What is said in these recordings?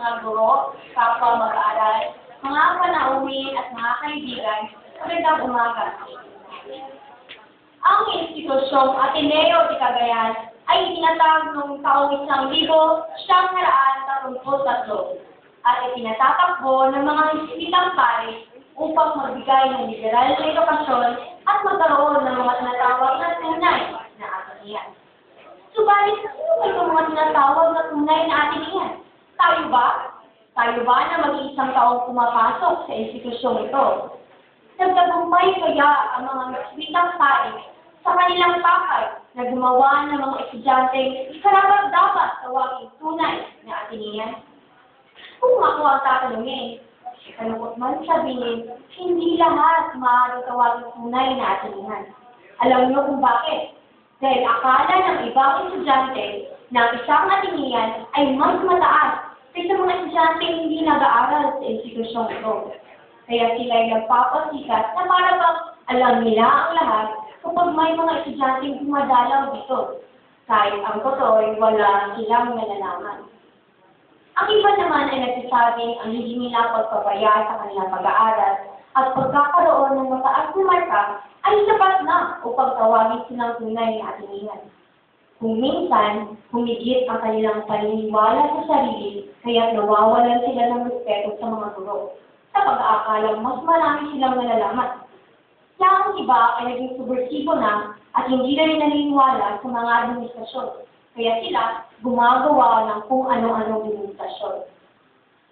mga guro, kapwa mag-aaral, mga panauhin at mga kaibigan, magandang umaga. Ang institusyong Ateneo de Cagayan ay itinatag noong taong isang libo siyang tatlongput tatlo at itinatatakbo ng mga hisimitang pare upang magbigay ng liberal na edukasyon at magkaroon ng mga tinatawag na tunay na atinian. Subalit, sino ba itong mga tinatawag na tunay na atinian? Tayo ba? Tayo ba na mag-iisang taong pumapasok sa institusyong ito? Nagtagumpay kaya ang mga nagsimitang pare sa kanilang pakay na gumawa ng mga estudyante karapat dapat tawagin tunay na atinian? Kung ako ang tatanungin, kalungkot man sabihin, hindi lahat maaaring tawagin tunay na atinian. Alam niyo kung bakit? Dahil akala ng ibang estudyante na ang isang atinian ay mas mataas kaysa mga estudyante hindi nag-aaral sa institusyong ito. Kaya sila ay nagpapasikat na para bang alam nila ang lahat kapag may mga estudyanteng dumadalaw dito. Kahit ang totoo ay wala silang nalalaman. Ang iba naman ay nagsasabing ang hindi nila pagpabaya sa kanilang pag-aaral at pagkakaroon ng mataas na marka ay sapat na upang tawagin silang tunay na atinian. Kung minsan, humigit ang kanilang paniniwala sa sarili, kaya nawawalan sila ng respeto sa mga guro, sa pag-aakalang mas marami silang nalalaman. Kaya ang iba ay naging subversibo na at hindi na rin naniniwala sa mga administrasyon, kaya sila gumagawa ng kung ano-anong administrasyon.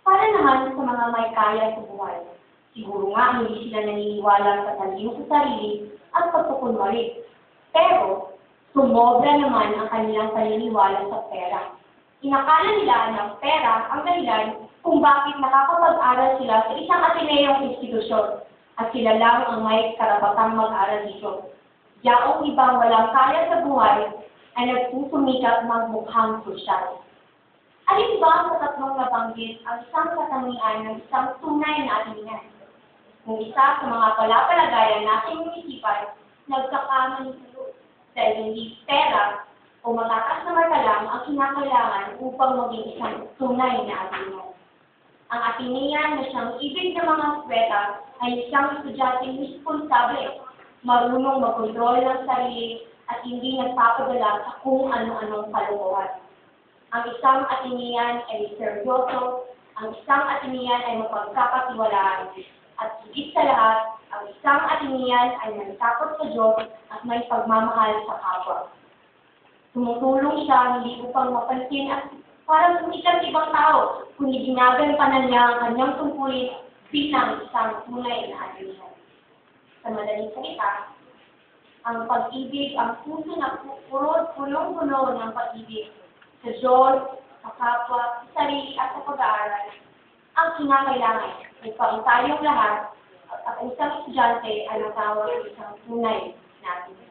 Para naman sa mga may kaya sa buhay, siguro nga hindi sila naniniwala sa talino sa sarili at pagkukunwari. Pero, sumobra naman ang kanilang paniniwala sa pera. Inakala nila ng pera ang dahilan kung bakit nakakapag-aral sila sa isang Ateneong institusyon at sila lang ang may karapatang mag-aral dito. Yaong ibang walang kaya sa buhay ay nagsusumikap magmukhang sosyal. Alin ba sa tatlong nabanggit ang isang katangian ng isang tunay na atinian? Kung isa sa mga palapalagayan nating munisipan, nagkakamali hindi pera o matakas na marka lang ang kinakailangan upang maging isang tunay na atinian. Ang atinian na siyang ibig ng mga sweta ay isang estudyanteng responsable, marunong magkontrol ng sarili at hindi nagpapadala sa kung ano-anong kalokohan. Ang isang atinian ay seryoso, ang isang atinian ay mapagkakatiwalaan, at higit sa lahat, ang isang atinian ay nagtakot sa Diyos at may pagmamahal sa kapwa. Tumutulong siya hindi upang mapansin at para sumikat ibang tao, kundi ginagampanan niya ang kanyang tungkulin bilang isang tunay na atinian. Sa madaling salita, ang pag-ibig, ang puso na puro, punong-puno ng pag-ibig sa Diyos, sa kapwa, sa sarili at sa pag-aaral, ang kinakailangan upang tayong lahat isang estudyante ay matawag ng isang tunay natin.